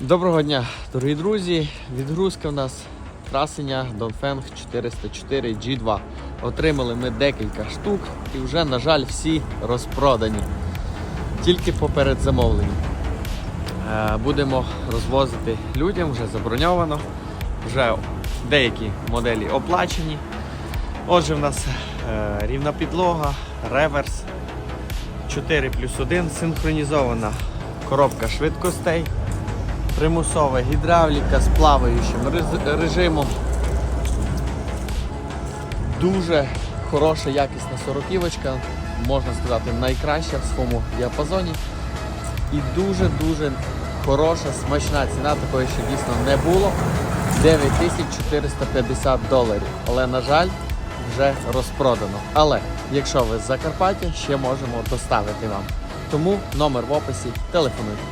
Доброго дня, дорогі друзі. Відгрузка в нас красення Dongfeng 404 G2. Отримали ми декілька штук і вже, на жаль, всі розпродані. Тільки поперед замовлення. Е, Будемо розвозити людям, вже заброньовано. Вже деякі моделі оплачені. Отже, в нас е, рівна підлога, реверс, 4 плюс 1, синхронізована коробка швидкостей, примусова гідравліка з плаваючим режимом. Дуже хороша, якісна сороківочка, можна сказати, найкраща в своєму діапазоні. І дуже-дуже хороша, смачна ціна, такої ще дійсно не було. 9450 доларів. Але, на жаль, вже розпродано. Але якщо ви з Закарпаття, ще можемо доставити вам. Тому номер в описі телефонуйте.